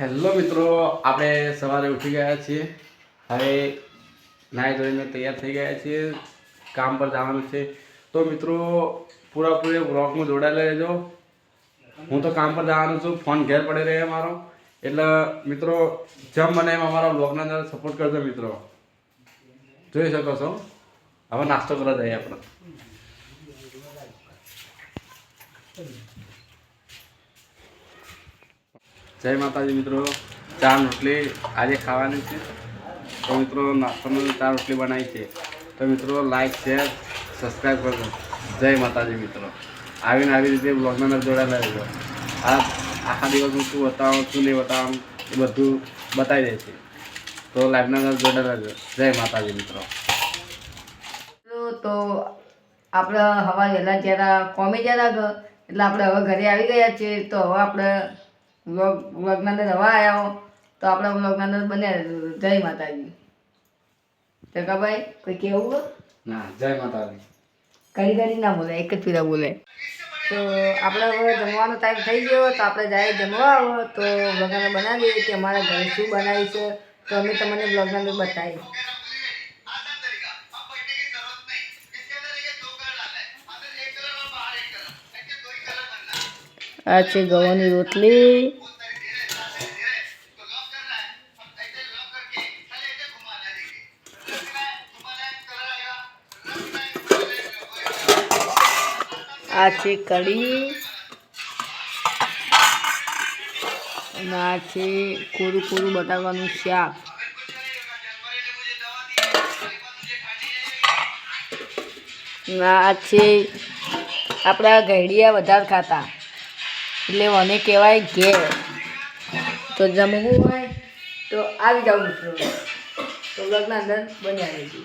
Hello મિત્રો, આપણે સવારે ઉઠી ગયા છીએ. હવે નાહી ધોઈને તૈયાર થઈ ગયા છીએ. કામ પર જવાનું છે. તો મિત્રો, પૂરાપૂરી બ્લોગમાં જોડાયેલા રહેજો. હું તો કામ પર જવાનું છું. ફોન ઘેર પડી રહે મારો. એટલે મિત્રો, જેમ મને એમ અમારા બ્લોગના અંદર સપોર્ટ કરજો મિત્રો. જોઈ શકો છો. હવે નાસ્તો કરવા જઈએ આપણે. જય માતાજી મિત્રો. ચાર રોટલી આજે ખાવાની છે. તો મિત્રો, નાસ્તામાં ચાર રોટલી બનાવી છે. તો મિત્રો લાઈક શેર સબસ્ક્રાઈબ કરજો. જય માતાજી મિત્રો. આવીને આવી રીતે બ્લોગના અંદર જોડાયેલા રહેજો. આ આખા દિવસનું શું બતાવું, શું નહીં બતાવું, એ બધું બતાવી દે છે. તો લાઈવના અંદર જોડાયેલા રહેજો. જય માતાજી મિત્રો. તો આપણે હવા વહેલા જરા કોમી જરા એટલે આપણે હવે ઘરે આવી ગયા છીએ, તો હવે આપણે વ્લોગ વ્લોગના અંદર હવા આવ્યા હો તો આપણા વ્લોગના અંદર બને જય માતાજી. ટકાભાઈ કોઈ કેવું ના જય માતાજી. કરી કરી ના બોલે એક જ પીરા બોલે. તો આપણે હવે જમવાનો ટાઈમ થઈ ગયો તો આપણે જાય જમવા આવો. તો વ્લોગના બનાવીએ કે અમારા ઘરે શું બનાવ્યું છે તો અમે તમને વ્લોગના અંદર બતાવીએ. આ છે ગવાની રોટલી. આ છે કઢી. અને આ છે કોરું કોરું બટાકાનું શાક. આ છે આપણા ઘડિયા વધારે ખાતા. એટલે મને કહેવાય ઘેર. તો જમવું હોય તો આવી જાવ મિત્રો. તો લગ્ન અંદર બન્યા રહેજો.